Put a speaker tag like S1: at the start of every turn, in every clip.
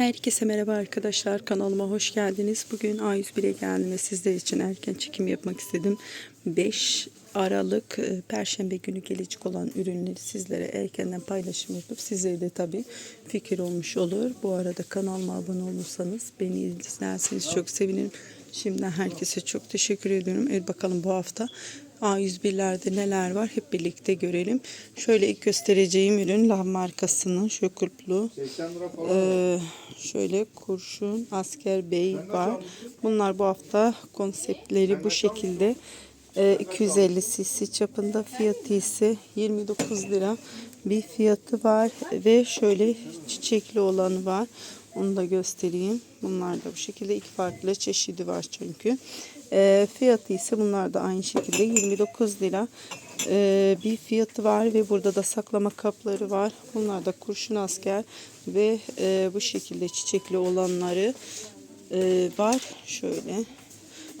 S1: Herkese merhaba arkadaşlar kanalıma hoş geldiniz. Bugün A101'e geldim ve sizler için erken çekim yapmak istedim. 5 Aralık e, Perşembe günü gelecek olan ürünleri sizlere erkenden paylaşım yapıp sizlere de tabi fikir olmuş olur. Bu arada kanalıma abone olursanız beni izlerseniz çok sevinirim. Şimdiden herkese çok teşekkür ediyorum. Evet bakalım bu hafta A101'lerde neler var hep birlikte görelim. Şöyle ilk göstereceğim ürün Lav markasının şu kulplu.
S2: 80 lira falan.
S1: Ee, şöyle kurşun asker bey var. Bunlar bu hafta konseptleri bu şekilde. Ee, 250 cc çapında fiyatı ise 29 lira bir fiyatı var ve şöyle çiçekli olanı var. Onu da göstereyim. Bunlar da bu şekilde iki farklı çeşidi var çünkü. Ee, fiyatı ise bunlar da aynı şekilde 29 lira Ee, bir fiyatı var ve burada da saklama kapları var. Bunlar da kurşun asker ve e, bu şekilde çiçekli olanları e, var. Şöyle.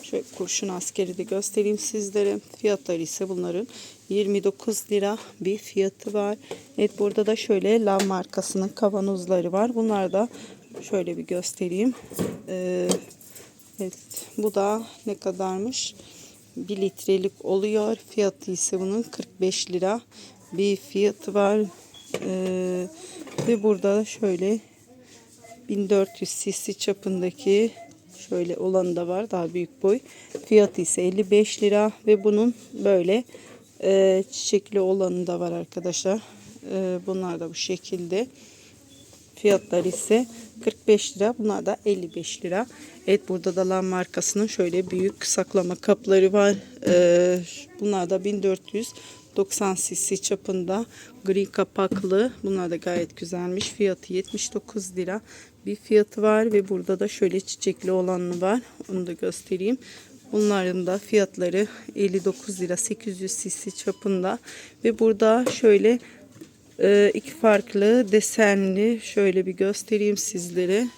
S1: Şöyle kurşun askeri de göstereyim sizlere. Fiyatları ise bunların 29 lira bir fiyatı var. Evet burada da şöyle Lav markasının kavanozları var. Bunlar da şöyle bir göstereyim. Ee, evet bu da ne kadarmış? 1 litrelik oluyor. Fiyatı ise bunun 45 lira bir fiyatı var. Ee, ve burada şöyle 1400 cc çapındaki şöyle olan da var daha büyük boy. Fiyatı ise 55 lira ve bunun böyle e, çiçekli olanı da var arkadaşlar. E, bunlar da bu şekilde. Fiyatlar ise 45 lira. Bunlar da 55 lira. Evet burada da Lan markasının şöyle büyük saklama kapları var. E, bunlar da 1490 cc çapında gri kapaklı. Bunlar da gayet güzelmiş. Fiyatı 79 lira bir fiyatı var ve burada da şöyle çiçekli olanı var. Onu da göstereyim. Bunların da fiyatları 59 lira 800 cc çapında ve burada şöyle e, iki farklı desenli şöyle bir göstereyim sizlere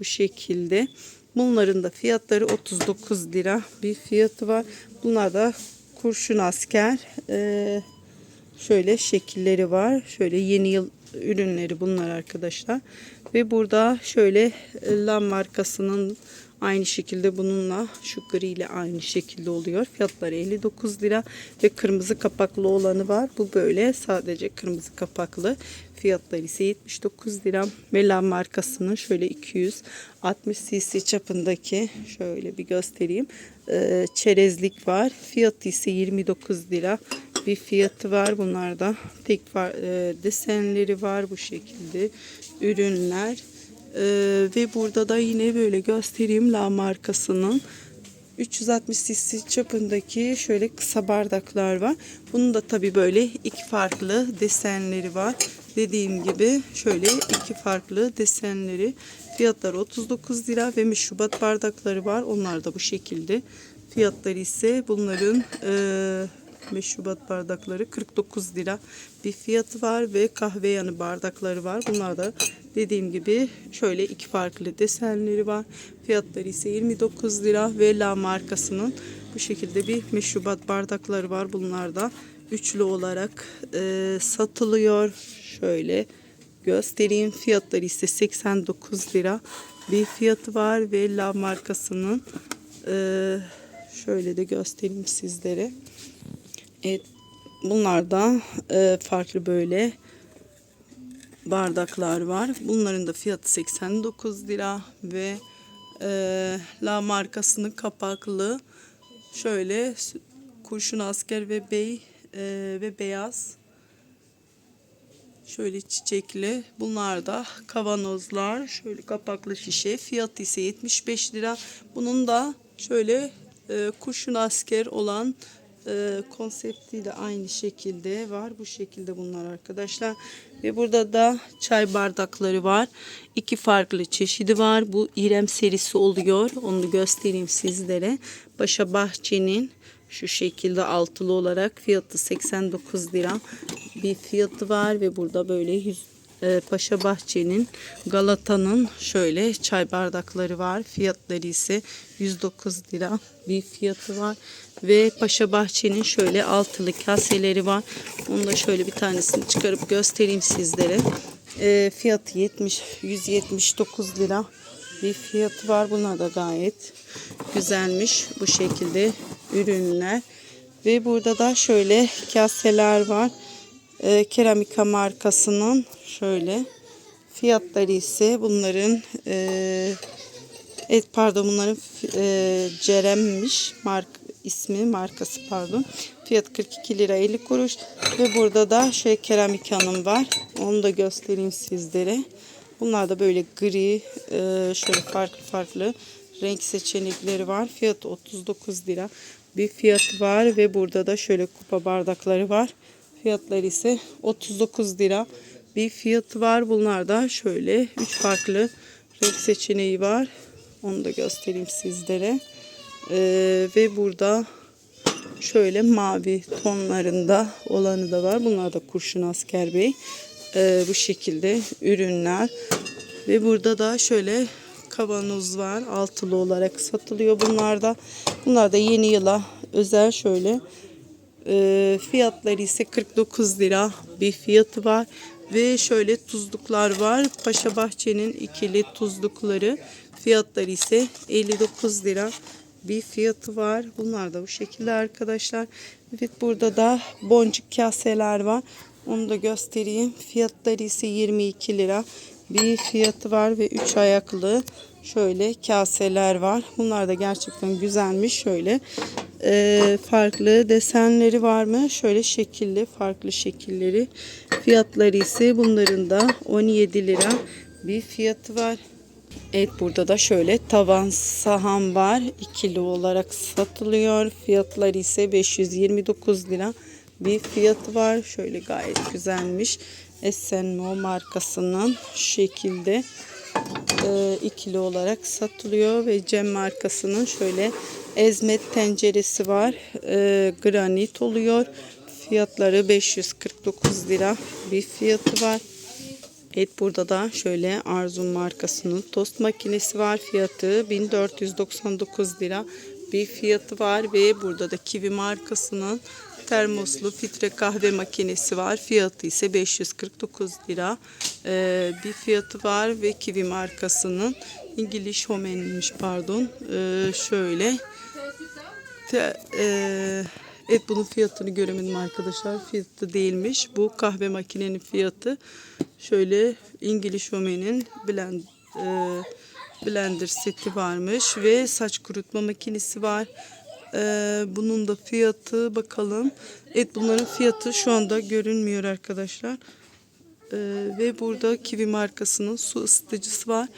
S1: bu şekilde. Bunların da fiyatları 39 lira bir fiyatı var. Bunlar da kurşun asker. E, şöyle şekilleri var. Şöyle yeni yıl ürünleri bunlar arkadaşlar. Ve burada şöyle Lam markasının aynı şekilde bununla şu gri ile aynı şekilde oluyor. Fiyatları 59 lira ve kırmızı kapaklı olanı var. Bu böyle sadece kırmızı kapaklı. Fiyatları ise 79 lira. Ve Lam markasının şöyle 260 cc çapındaki şöyle bir göstereyim. Ee, çerezlik var. Fiyatı ise 29 lira bir fiyatı var. Bunlarda tek var, e, desenleri var bu şekilde ürünler. E, ve burada da yine böyle göstereyim La markasının 360 cc çapındaki şöyle kısa bardaklar var. Bunun da tabi böyle iki farklı desenleri var. Dediğim gibi şöyle iki farklı desenleri. Fiyatları 39 lira ve meşrubat bardakları var. Onlar da bu şekilde. Fiyatları ise bunların e, meşrubat bardakları 49 lira bir fiyatı var ve kahve yanı bardakları var. Bunlar da dediğim gibi şöyle iki farklı desenleri var. Fiyatları ise 29 lira ve La markasının bu şekilde bir meşrubat bardakları var. Bunlar da üçlü olarak e, satılıyor. Şöyle göstereyim. Fiyatları ise 89 lira bir fiyatı var ve La markasının e, şöyle de göstereyim sizlere. Evet, bunlar da e, farklı böyle bardaklar var. Bunların da fiyatı 89 lira ve e, La markasının kapaklı şöyle kurşun asker ve bey e, ve beyaz şöyle çiçekli. Bunlar da kavanozlar. Şöyle kapaklı şişe. Fiyatı ise 75 lira. Bunun da şöyle e, kurşun asker olan e, konseptiyle aynı şekilde var. Bu şekilde bunlar arkadaşlar. Ve burada da çay bardakları var. İki farklı çeşidi var. Bu İrem serisi oluyor. Onu göstereyim sizlere. Paşa Bahçe'nin şu şekilde altılı olarak fiyatı 89 lira bir fiyatı var ve burada böyle 100 e, Paşa Bahçe'nin Galata'nın şöyle çay bardakları var. Fiyatları ise 109 lira bir fiyatı var. Ve Paşa Bahçe'nin şöyle altılı kaseleri var. Onu da şöyle bir tanesini çıkarıp göstereyim sizlere. E, fiyatı 70 179 lira bir fiyatı var. Bunlar da gayet güzelmiş bu şekilde ürünler. Ve burada da şöyle kaseler var. E, keramika markasının şöyle fiyatları ise bunların e, Evet pardon bunların e, Cerem'miş mark ismi markası pardon. Fiyat 42 lira 50 kuruş ve burada da şey keramik hanım var. Onu da göstereyim sizlere. Bunlar da böyle gri e, şöyle farklı farklı renk seçenekleri var. Fiyat 39 lira bir fiyatı var ve burada da şöyle kupa bardakları var. Fiyatları ise 39 lira bir fiyatı var. Bunlar da şöyle 3 farklı renk seçeneği var. Onu da göstereyim sizlere. Ee, ve burada şöyle mavi tonlarında olanı da var. Bunlar da kurşun asker bey. Ee, bu şekilde ürünler. Ve burada da şöyle kavanoz var. Altılı olarak satılıyor bunlar da. Bunlar da yeni yıla özel şöyle e, fiyatları ise 49 lira bir fiyatı var. Ve şöyle tuzluklar var. Paşa Bahçe'nin ikili tuzlukları. Fiyatları ise 59 lira bir fiyatı var. Bunlar da bu şekilde arkadaşlar. Evet burada da boncuk kaseler var. Onu da göstereyim. Fiyatları ise 22 lira bir fiyatı var ve 3 ayaklı şöyle kaseler var. Bunlar da gerçekten güzelmiş. Şöyle e, farklı desenleri var mı? Şöyle şekilli farklı şekilleri. Fiyatları ise bunların da 17 lira bir fiyatı var. Evet burada da şöyle tavan sahan var. ikili olarak satılıyor. Fiyatları ise 529 lira bir fiyatı var. Şöyle gayet güzelmiş. Esenmo markasının şekilde e, ikili olarak satılıyor ve Cem markasının şöyle ezmet tenceresi var. E, granit oluyor. Fiyatları 549 lira bir fiyatı var. Evet burada da şöyle Arzum markasının tost makinesi var. Fiyatı 1499 lira bir fiyatı var ve burada da Kiwi markasının termoslu filtre kahve makinesi var. Fiyatı ise 549 lira ee, bir fiyatı var ve Kiwi markasının İngiliz Homen'miş pardon ee, şöyle Te, e, evet bunun fiyatını göremedim arkadaşlar. Fiyatı değilmiş. Bu kahve makinenin fiyatı şöyle İngiliz Homen'in blend, e, blender seti varmış ve saç kurutma makinesi var. Ee, bunun da fiyatı bakalım. Evet bunların fiyatı şu anda görünmüyor arkadaşlar. Ee, ve burada Kiwi markasının su ısıtıcısı var.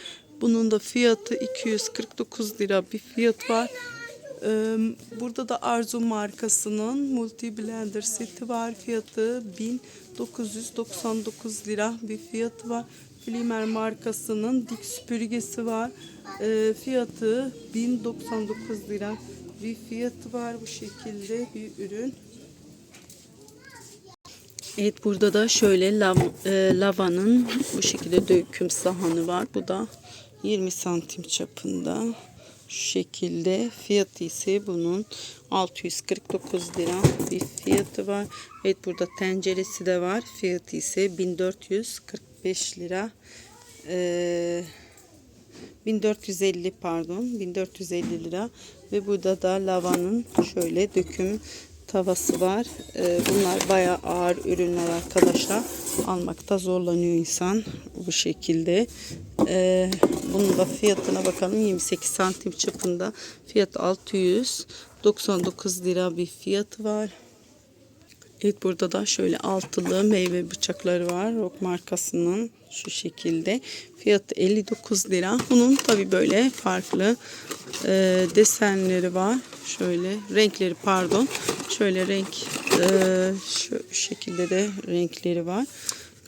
S1: Bunun da fiyatı 249 lira bir fiyat var. Ee, burada da Arzu markasının multi blender seti var. Fiyatı 1999 lira bir fiyatı var. Flimer markasının dik süpürgesi var. Fiyatı 1099 lira bir fiyatı var bu şekilde bir ürün. Evet burada da şöyle lav, e, lavanın bu şekilde döküm sahanı var. Bu da 20 santim çapında. Şu şekilde fiyatı ise bunun 649 lira bir fiyatı var. Evet burada tenceresi de var. Fiyatı ise 1445 lira. Ee, 1450 pardon 1450 lira ve burada da lavanın şöyle döküm tavası var. Ee, bunlar bayağı ağır ürünler arkadaşlar. Almakta zorlanıyor insan bu şekilde. Ee, bunun da fiyatına bakalım 28 santim çapında fiyat 699 lira bir fiyatı var. Evet burada da şöyle altılı meyve bıçakları var. Rock markasının şu şekilde. Fiyatı 59 lira. Bunun tabi böyle farklı e, desenleri var. Şöyle renkleri pardon. Şöyle renk e, şu şekilde de renkleri var.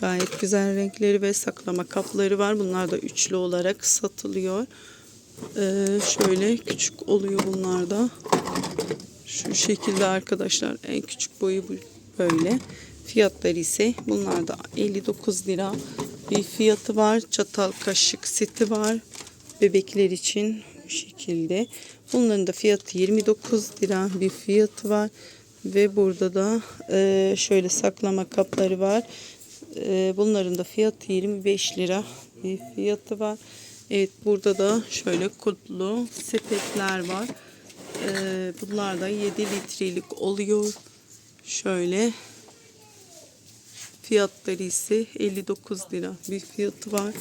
S1: Gayet güzel renkleri ve saklama kapları var. Bunlar da üçlü olarak satılıyor. E, şöyle küçük oluyor bunlar da. Şu şekilde arkadaşlar en küçük boyu bu böyle. Fiyatları ise bunlar da 59 lira bir fiyatı var. Çatal kaşık seti var. Bebekler için bu şekilde. Bunların da fiyatı 29 lira bir fiyatı var. Ve burada da e, şöyle saklama kapları var. Ee, bunların da fiyatı 25 lira bir fiyatı var. Evet burada da şöyle kutlu sepetler var. Ee, bunlar da 7 litrelik oluyor. Şöyle fiyatları ise 59 lira bir fiyatı var.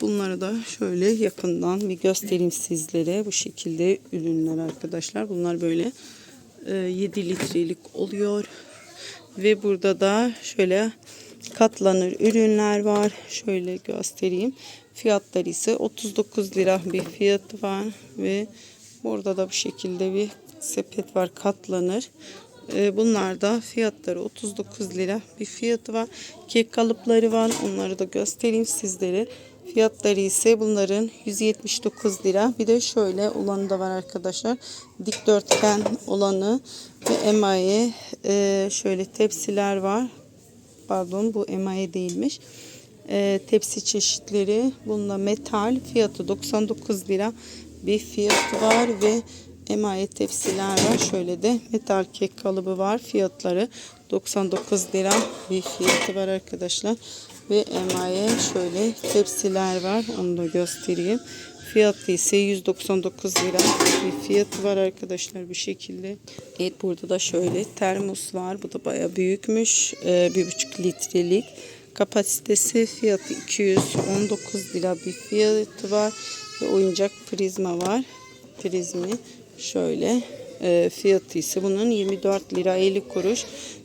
S1: Bunları da şöyle yakından bir göstereyim sizlere. Bu şekilde ürünler arkadaşlar. Bunlar böyle e, 7 litrelik oluyor. Ve burada da şöyle katlanır ürünler var. Şöyle göstereyim. Fiyatları ise 39 lira bir fiyatı var ve burada da bu şekilde bir sepet var katlanır. Ee, Bunlar da fiyatları 39 lira bir fiyatı var. Kek kalıpları var. Onları da göstereyim sizlere. Fiyatları ise bunların 179 lira. Bir de şöyle olanı da var arkadaşlar. Dikdörtgen olanı ve emaye e, şöyle tepsiler var. Pardon bu emaye değilmiş. E, tepsi çeşitleri. Bunda metal fiyatı 99 lira bir fiyatı var ve emaye tepsiler var. Şöyle de metal kek kalıbı var. Fiyatları 99 lira bir fiyatı var arkadaşlar. Ve emaye şöyle tepsiler var. Onu da göstereyim. Fiyatı ise 199 lira bir fiyatı var arkadaşlar bu şekilde. Evet burada da şöyle termos var. Bu da baya büyükmüş. Ee, bir buçuk litrelik. Kapasitesi fiyatı 219 lira bir fiyatı var. Ve oyuncak prizma var. Prizmi şöyle. Ee, fiyatı ise bunun 24 lira 50 kuruş.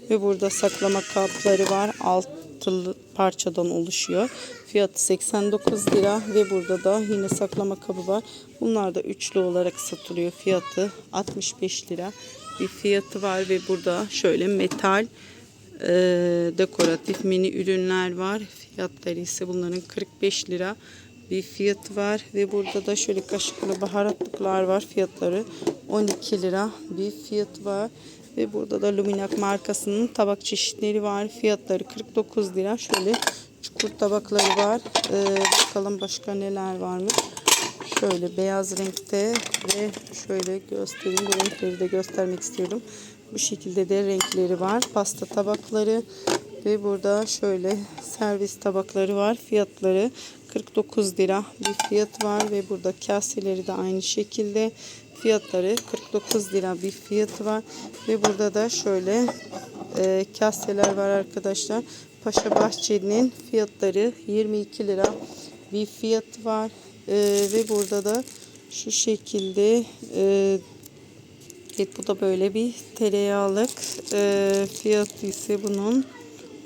S1: Ve burada saklama kapları var. Altılı parçadan oluşuyor. Fiyatı 89 lira ve burada da yine saklama kabı var. Bunlar da üçlü olarak satılıyor. Fiyatı 65 lira bir fiyatı var ve burada şöyle metal e, dekoratif mini ürünler var. Fiyatları ise bunların 45 lira bir fiyatı var ve burada da şöyle kaşıklı baharatlıklar var. Fiyatları 12 lira bir fiyatı var. Ve burada da Luminac markasının tabak çeşitleri var. Fiyatları 49 lira. Şöyle çukur tabakları var. Ee, bakalım başka neler varmış. Şöyle beyaz renkte ve şöyle göstereyim. Bu renkleri de göstermek istiyorum. Bu şekilde de renkleri var. Pasta tabakları ve burada şöyle servis tabakları var. Fiyatları 49 lira bir fiyat var ve burada kaseleri de aynı şekilde fiyatları 49 lira bir fiyatı var ve burada da şöyle e, kaseler var arkadaşlar. Paşa Bahçeli'nin fiyatları 22 lira bir fiyatı var E, ve burada da şu şekilde e, Evet bu da böyle bir tereyağlık e, fiyatı ise bunun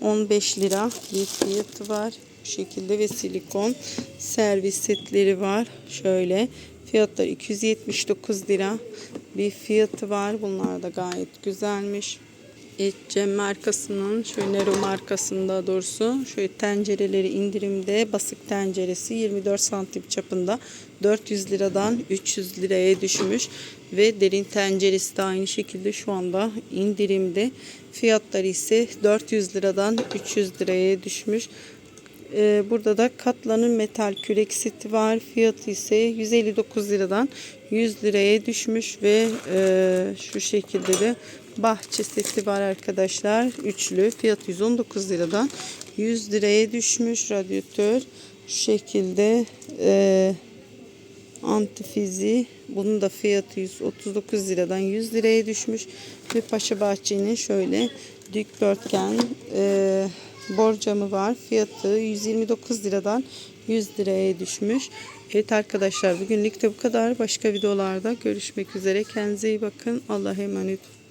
S1: 15 lira bir fiyatı var. Bu şekilde ve silikon servis setleri var. Şöyle fiyatları 279 lira bir fiyatı var. Bunlar da gayet güzelmiş. Evet, Cem markasının şöyle Nero markasında doğrusu şöyle tencereleri indirimde basık tenceresi 24 santim çapında 400 liradan 300 liraya düşmüş ve derin tenceresi de aynı şekilde şu anda indirimde fiyatları ise 400 liradan 300 liraya düşmüş. Ee, burada da katlanın metal kürek seti var. Fiyatı ise 159 liradan 100 liraya düşmüş ve e, şu şekilde de bahçe seti var arkadaşlar. Üçlü. Fiyatı 119 liradan 100 liraya düşmüş. Radyatör şu şekilde e, antifizi. Bunun da fiyatı 139 liradan 100 liraya düşmüş. Ve Paşa Bahçe'nin şöyle dikdörtgen e, borcamı var. Fiyatı 129 liradan 100 liraya düşmüş. Evet arkadaşlar bugünlük de bu kadar. Başka videolarda görüşmek üzere. Kendinize iyi bakın. Allah'a emanet olun.